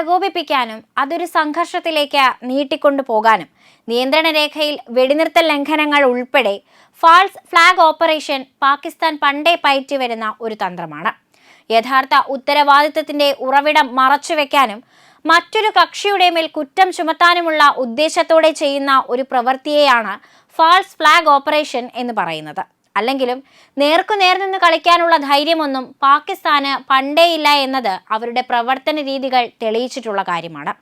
പ്രകോപിപ്പിക്കാനും അതൊരു സംഘർഷത്തിലേക്ക് നീട്ടിക്കൊണ്ടു പോകാനും. നിയന്ത്രണ രേഖയിൽ വെടിനിർത്തൽ ലംഘനങ്ങൾ ഉൾപ്പെടെ ഫാൾസ് ഫ്ലാഗ് ഓപ്പറേഷൻ പാകിസ്ഥാൻ പണ്ടേ പയറ്റിവരുന്ന ഒരു തന്ത്രമാണ്. യഥാർത്ഥ ഉത്തരവാദിത്തത്തിന്റെ ഉറവിടം മറച്ചുവെക്കാനും മറ്റൊരു കക്ഷിയുടെ മേൽ കുറ്റം ചുമത്താനുമുള്ള ഉദ്ദേശത്തോടെ ചെയ്യുന്ന ഒരു പ്രവൃത്തിയെയാണ് ഫാൾസ് ഫ്ലാഗ് ഓപ്പറേഷൻ എന്ന് പറയുന്നത്. അല്ലെങ്കിലും നേർക്കുനേർ നിന്ന് കളിക്കാനുള്ള ധൈര്യമൊന്നും പാകിസ്ഥാന് പണ്ടേയില്ല എന്നത് അവരുടെ പ്രവർത്തന രീതികൾ തെളിയിച്ചിട്ടുള്ള കാര്യമാണ്.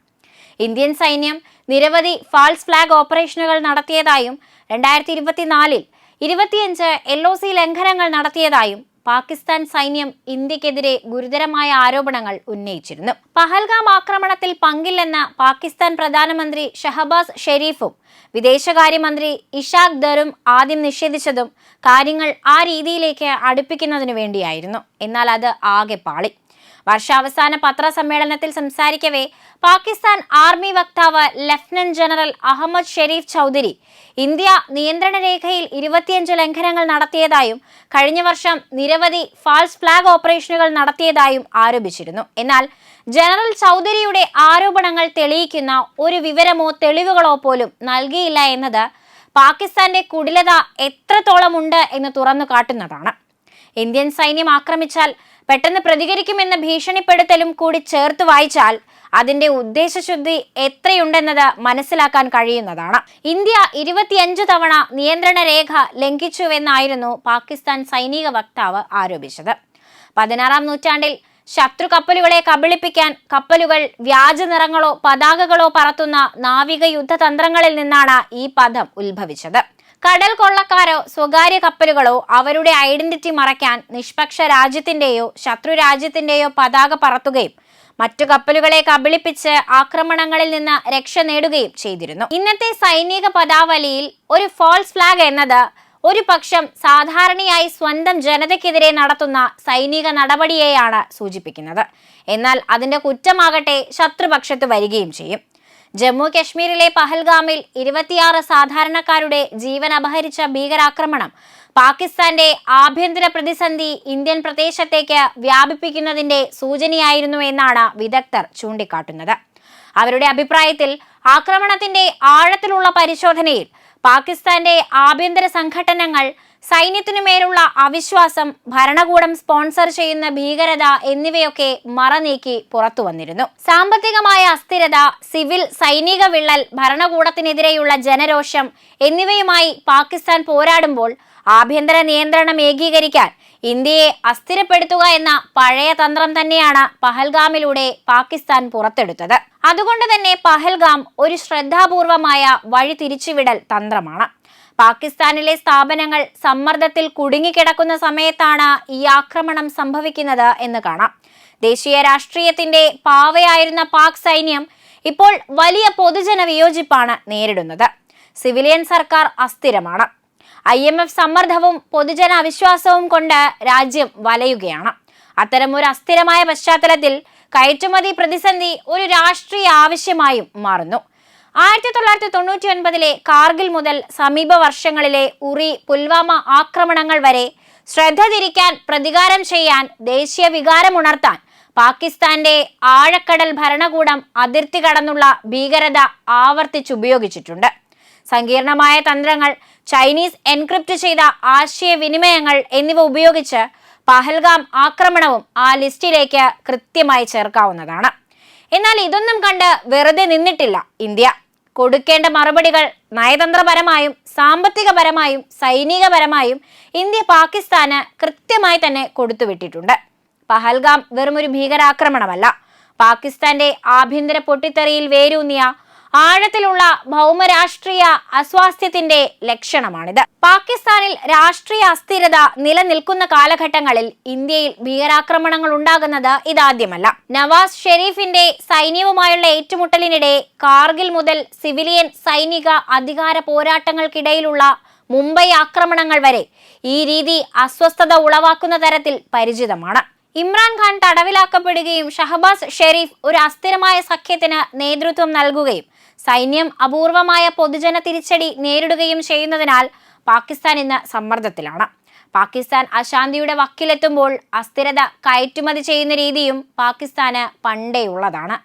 ഇന്ത്യൻ സൈന്യം നിരവധി ഫാൾസ് ഫ്ലാഗ് ഓപ്പറേഷനുകൾ നടത്തിയതായും രണ്ടായിരത്തി ഇരുപത്തിനാലിൽ ഇരുപത്തിയഞ്ച് എൽ ഒ സി ലംഘനങ്ങൾ നടത്തിയതായും പാകിസ്ഥാൻ സൈന്യം ഇന്ത്യക്കെതിരെ ഗുരുതരമായ ആരോപണങ്ങൾ ഉന്നയിച്ചിരുന്നു. പഹൽഗാം ആക്രമണത്തിൽ പങ്കില്ലെന്ന പാകിസ്ഥാൻ പ്രധാനമന്ത്രി ഷഹബാസ് ഷെരീഫും വിദേശകാര്യമന്ത്രി ഇഷാഖ് ദറും ആദ്യം നിഷേധിച്ചതും കാര്യങ്ങൾ ആ രീതിയിലേക്ക് അടുപ്പിക്കുന്നതിനു വേണ്ടിയായിരുന്നു. എന്നാൽ അത് ആകെ പാളി. വർഷാവസാന പത്രസമ്മേളനത്തിൽ സംസാരിക്കവേ പാകിസ്ഥാൻ ആർമി വക്താവ് lieutenant general Ahmed Sharif Chaudhry. India നിയന്ത്രണ രേഖയിൽ ഇരുപത്തിയഞ്ച് ലംഘനങ്ങൾ നടത്തിയതായും കഴിഞ്ഞ വർഷം നിരവധി ഫാൾസ് ഫ്ലാഗ് ഓപ്പറേഷനുകൾ നടത്തിയതായും ആരോപിച്ചിരുന്നു. എന്നാൽ ജനറൽ ചൗധരിയുടെ ആരോപണങ്ങൾ തെളിയിക്കുന്ന ഒരു വിവരമോ തെളിവുകളോ പോലും നൽകിയില്ല എന്നത് പാകിസ്ഥാന്റെ കുടിലത എത്രത്തോളം ഉണ്ട് എന്ന് തുറന്നു കാട്ടുന്നതാണ്. ഇന്ത്യൻ സൈന്യം ആക്രമിച്ചാൽ പെട്ടെന്ന് പ്രതികരിക്കുമെന്ന ഭീഷണിപ്പെടുത്തലും കൂടി ചേർത്ത് വായിച്ചാൽ അതിന്റെ ഉദ്ദേശശുദ്ധി എത്രയുണ്ടെന്നത് മനസ്സിലാക്കാൻ കഴിയുന്നതാണ്. ഇന്ത്യ ഇരുപത്തിയഞ്ച് തവണ നിയന്ത്രണ രേഖ ലംഘിച്ചുവെന്നായിരുന്നു പാകിസ്ഥാൻ സൈനിക വക്താവ് ആരോപിച്ചത്. പതിനാറാം നൂറ്റാണ്ടിൽ ശത്രു കപ്പലുകളെ കബളിപ്പിക്കാൻ കപ്പലുകൾ വ്യാജ നിറങ്ങളോ പതാകകളോ പറത്തുന്ന നാവിക യുദ്ധതന്ത്രങ്ങളിൽ നിന്നാണ് ഈ പദം ഉത്ഭവിച്ചത്. കടൽ കൊള്ളക്കാരോ സ്വകാര്യ കപ്പലുകളോ അവരുടെ ഐഡന്റിറ്റി മറയ്ക്കാൻ നിഷ്പക്ഷ രാജ്യത്തിന്റെയോ ശത്രു രാജ്യത്തിന്റെയോ പതാക പറത്തുകയും മറ്റു കപ്പലുകളെ കബളിപ്പിച്ച് ആക്രമണങ്ങളിൽ നിന്ന് രക്ഷ നേടുകയും ചെയ്തിരുന്നു. ഇന്നത്തെ സൈനിക പദാവലിയിൽ ഒരു ഫോൾസ് ഫ്ലാഗ് എന്നത് ഒരു പക്ഷം സാധാരണയായി സ്വന്തം ജനതയ്ക്കെതിരെ നടത്തുന്ന സൈനിക നടപടിയെയാണ് സൂചിപ്പിക്കുന്നത്. എന്നാൽ അതിന്റെ കുറ്റമാകട്ടെ ശത്രുപക്ഷത്ത് വരികയും ചെയ്യും. ജമ്മു കശ്മീരിലെ പഹൽഗാമിൽ ഇരുപത്തിയാറ് സാധാരണക്കാരുടെ ജീവൻ അപഹരിച്ച ഭീകരാക്രമണം. പാകിസ്ഥാന്റെ ആഭ്യന്തര പ്രതിസന്ധി ഇന്ത്യൻ പ്രദേശത്തേക്ക് വ്യാപിപ്പിക്കുന്നതിന്റെ സൂചനയായിരുന്നു എന്നാണ് വിദഗ്ധർ ചൂണ്ടിക്കാട്ടുന്നത്. അവരുടെ അഭിപ്രായത്തിൽ ആക്രമണത്തിന്റെ ആഴത്തിലുള്ള പരിശോധനയിൽ പാകിസ്ഥാന്റെ ആഭ്യന്തര സംഘടനകൾ സൈന്യത്തിനു മേലുള്ള അവിശ്വാസം ഭരണകൂടം സ്പോൺസർ ചെയ്യുന്ന ഭീകരത എന്നിവയൊക്കെ മറനീക്കി പുറത്തു വന്നിരുന്നു. സാമ്പത്തികമായ അസ്ഥിരത സിവിൽ സൈനിക വിള്ളൽ ഭരണകൂടത്തിനെതിരെയുള്ള ജനരോഷം എന്നിവയുമായി പാകിസ്ഥാൻ പോരാടുമ്പോൾ ആഭ്യന്തര നിയന്ത്രണം ഏകീകരിക്കാൻ ഇന്ത്യയെ അസ്ഥിരപ്പെടുത്തുക എന്ന പഴയ തന്ത്രം തന്നെയാണ് പഹൽഗാമിലൂടെ പാകിസ്ഥാൻ പുറത്തെടുത്തത്. അതുകൊണ്ട് തന്നെ പഹൽഗാം ഒരു ശ്രദ്ധാപൂർവമായ വഴി തിരിച്ചുവിടൽ തന്ത്രമാണ്. പാകിസ്ഥാനിലെ സ്ഥാപനങ്ങൾ സമ്മർദ്ദത്തിൽ കുടുങ്ങിക്കിടക്കുന്ന സമയത്താണ് ഈ ആക്രമണം സംഭവിക്കുന്നത് എന്ന് കാണാം. ദേശീയ രാഷ്ട്രീയത്തിന്റെ പാവയായിരുന്ന പാക് സൈന്യം ഇപ്പോൾ വലിയ പൊതുജന വിയോജിപ്പാണ് നേരിടുന്നത്. സിവിലിയൻ സർക്കാർ അസ്ഥിരമാണ്. ഐ എം എഫ് സമ്മർദ്ദവും പൊതുജന അവിശ്വാസവും കൊണ്ട് രാജ്യം വലയുകയാണ്. അത്തരമൊരു അസ്ഥിരമായ പശ്ചാത്തലത്തിൽ കയറ്റുമതി പ്രതിസന്ധി ഒരു രാഷ്ട്രീയ ആവശ്യമായും മാറുന്നു. ആയിരത്തി തൊള്ളായിരത്തി തൊണ്ണൂറ്റി ഒൻപതിലെ കാർഗിൽ മുതൽ സമീപ വർഷങ്ങളിലെ ഉറി പുൽവാമ ആക്രമണങ്ങൾ വരെ ശ്രദ്ധ തിരിക്കാൻ പ്രതികാരം ചെയ്യാൻ ദേശീയ വികാരമുണർത്താൻ പാകിസ്ഥാന്റെ ആഴക്കടൽ ഭരണകൂടം അതിർത്തി കടന്നുള്ള ഭീകരത ആവർത്തിച്ചുപയോഗിച്ചിട്ടുണ്ട്. സങ്കീർണമായ തന്ത്രങ്ങൾ ചൈനീസ് എൻക്രിപ്റ്റ് ചെയ്ത ആശയവിനിമയങ്ങൾ എന്നിവ ഉപയോഗിച്ച് പഹൽഗാം ആക്രമണവും ആ ലിസ്റ്റിലേക്ക് കൃത്യമായി ചേർക്കാവുന്നതാണ്. എന്നാൽ ഇതൊന്നും കണ്ട് വെറുതെ നിന്നിട്ടില്ല ഇന്ത്യ. കൊടുക്കേണ്ട മറുപടികൾ നയതന്ത്രപരമായും സാമ്പത്തികപരമായും സൈനികപരമായും ഇന്ത്യ പാകിസ്ഥാന് കൃത്യമായി തന്നെ കൊടുത്തുവിട്ടിട്ടുണ്ട്. പഹൽഗാം വെറുമൊരു ഭീകരാക്രമണമല്ല. പാകിസ്ഥാന്റെ ആഭ്യന്തര പൊട്ടിത്തെറിയിൽ വേരൂന്നിയ ആഴത്തിലുള്ള ഭൗമരാഷ്ട്രീയ അസ്വാസ്ഥ്യത്തിന്റെ ലക്ഷണമാണിത്. പാകിസ്ഥാനിൽ രാഷ്ട്രീയ അസ്ഥിരത നിലനിൽക്കുന്ന കാലഘട്ടങ്ങളിൽ ഇന്ത്യയിൽ ഭീകരാക്രമണങ്ങൾ ഉണ്ടാകുന്നത് ഇതാദ്യമല്ല. നവാസ് ഷെരീഫിന്റെ സൈന്യവുമായുള്ള ഏറ്റുമുട്ടലിനിടെ കാർഗിൽ മുതൽ സിവിലിയൻ സൈനിക അധികാര പോരാട്ടങ്ങൾക്കിടയിലുള്ള മുംബൈ ആക്രമണങ്ങൾ വരെ ഈ രീതി അസ്വസ്ഥത ഉളവാക്കുന്ന തരത്തിൽ പരിചിതമാണ്. ഇമ്രാൻഖാൻ തടവിലാക്കപ്പെടുകയും ഷഹബാസ് ഷെരീഫ് ഒരു അസ്ഥിരമായ സഖ്യത്തിന് നേതൃത്വം നൽകുകയും സൈന്യം അപൂർവമായ പൊതുജന തിരിച്ചടി നേരിടുകയും ചെയ്യുന്നതിനാൽ പാകിസ്ഥാൻ ഇന്ന് സമ്മർദ്ദത്തിലാണ്. പാകിസ്ഥാൻ അശാന്തിയുടെ വക്കിലെത്തുമ്പോൾ അസ്ഥിരത കയറ്റുമതി ചെയ്യുന്ന രീതിയും പാകിസ്ഥാന് പണ്ടേ ഉള്ളതാണ്